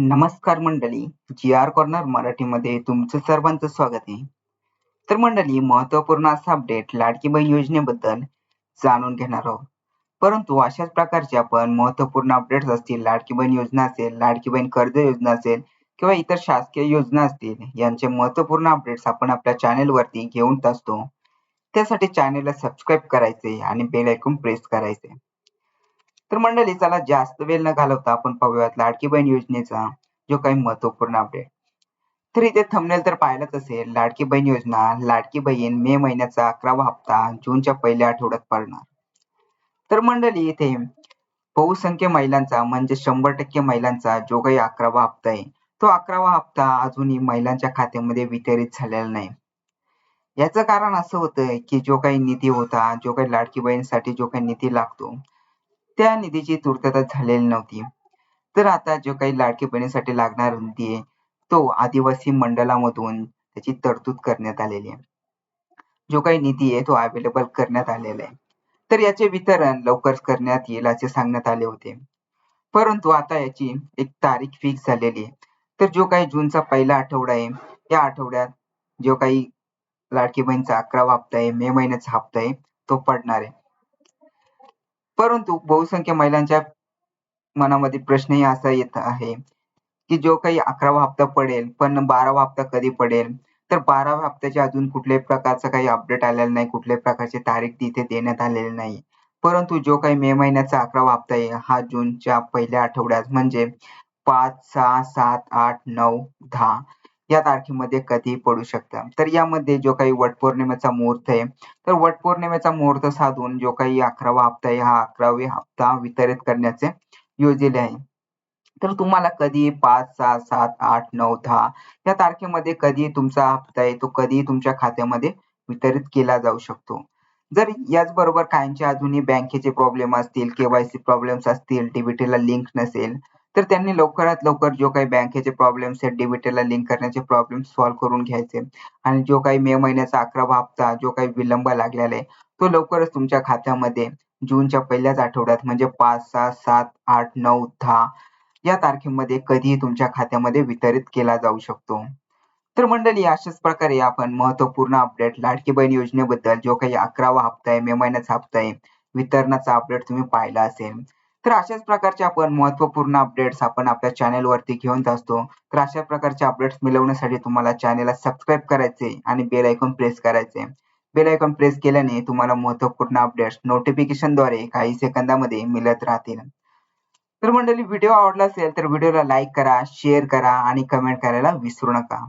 नमस्कार मंडळी जी R corner मराठीमध्ये तुमचं सर्वांचं स्वागत आहे. तर मंडळी महत्त्वपूर्ण असा अपडेट लाडकी बहीण योजनेबद्दल जाणून घेणार आहोत. परंतु अशाच प्रकारचे आपण महत्त्वपूर्ण अपडेट्स असतील लाडकी बहीण योजना असेल लाडकी बहीण कर्ज योजना असेल किंवा इतर शासकीय योजना असतील यांचे महत्त्वपूर्ण अपडेट्स आपण आपल्या चॅनेल वरती घेऊन असतो. त्यासाठी चॅनेलला सबस्क्राईब करायचे आणि बेल ऐकून प्रेस करायचे. तर मंडळी चला जास्त वेळ न घालवता आपण पाहूयात लाडकी बहीण योजनेचा जो काही महत्त्वपूर्ण अपडेट तर इथे थंबनेल तर पाहिलंच असेल लाडकी बहीण योजना लाडकी बहीण मे महिन्याचा अकरावा हप्ता जूनच्या पहिल्या आठवड्यात पडणार. तर मंडळी इथे बहुसंख्य महिलांचा म्हणजे शंभर टक्के महिलांचा जो काही अकरावा हप्ता आहे तो अकरावा हप्ता अजूनही महिलांच्या खात्यामध्ये वितरित झालेला नाही. याचं कारण असं होतं की जो काही निधी होता जो काही लाडकी बहिणीसाठी जो काही निधी लागतो त्या निधीची पूर्तता झालेली नव्हती. तर आता जो काही लाडके बहिणीसाठी लागणार निधी तो आदिवासी मंडळामधून त्याची तरतूद करण्यात आलेली आहे. जो काही निधी आहे तो अवेलेबल करण्यात आलेला आहे. तर याचे वितरण लवकर करण्यात येईल असे सांगण्यात आले होते. परंतु आता याची एक तारीख फिक्स झालेली आहे. तर जो काही जूनचा पहिला आठवडा आहे या आठवड्यात जो काही लाडकी बहीणचा अकरावा हप्ता आहे मे महिन्याचा हप्ता आहे तो पडणार आहे. परंतु बहुसंख्य महिलांच्या मनामध्ये प्रश्नही असा येत आहे की जो काही अकरावा हप्ता पडेल पण बारावा हप्ता कधी पडेल? तर बाराव्या हप्त्याच्या अजून कुठल्याही प्रकारचा काही अपडेट आलेला नाही कुठल्याही प्रकारची तारीख तिथे देण्यात आलेली नाही. परंतु जो काही मे महिन्याचा अकरावा हप्ता आहे हा जूनच्या पहिल्या आठवड्यात म्हणजे पाच सहा सात आठ नऊ दहा या तारखेमध्ये कधी पडू शकतं. तर यामध्ये जो काही वटपौर्णिमेचा मुहूर्त आहे तर वटपौर्णिमेचा मुहूर्त साधून जो काही अकरावा हप्ता आहे हा अकरावे हप्ता वितरित करण्याचे योजले आहे. तर तुम्हाला कधी पाच सहा सात आठ नऊ दहा या तारखेमध्ये कधी तुमचा हप्ता आहे तो कधी तुमच्या खात्यामध्ये वितरित केला जाऊ शकतो. जर याचबरोबर काहींचे अजूनही बँकेचे प्रॉब्लेम असतील केवायसी प्रॉब्लेम्स असतील डीबीटीला लिंक नसेल तर त्यांनी लवकरात लवकर जो काही बँकेचे प्रॉब्लेम आहेत ला लिंक करण्याचे प्रॉब्लेम सॉल्व्ह करून घ्यायचे. आणि जो काही मे महिन्याचा अकरावा हप्ता जो काही विलंब लागलेला आहे तो लवकरच तुमच्या खात्यामध्ये जूनच्या पहिल्याच आठवड्यात म्हणजे पाच सहा सात आठ नऊ दहा या तारखेमध्ये कधीही तुमच्या खात्यामध्ये वितरित केला जाऊ शकतो. तर मंडळी अशाच प्रकारे आपण महत्त्वपूर्ण अपडेट लाडकी बहीण योजनेबद्दल जो काही अकरावा हप्ता आहे मे महिन्याचा हप्ता आहे वितरणाचा अपडेट तुम्ही पाहिला असेल. तर अशाच प्रकारचे आपण महत्त्वपूर्ण अपडेट्स आपण आपल्या चॅनेल वरती घेऊन असतो. तर अशा प्रकारचे अपडेट्स मिळवण्यासाठी तुम्हाला चॅनेलला सबस्क्राईब करायचे आणि बेल आयकॉन प्रेस करायचे. बेल आयकॉन प्रेस केल्याने तुम्हाला महत्त्वपूर्ण अपडेट्स नोटिफिकेशनद्वारे काही सेकंदामध्ये मिळत राहतील. तर मंडळी व्हिडिओ आवडला असेल तर व्हिडिओला लाईक करा शेअर करा आणि कमेंट करायला विसरू नका.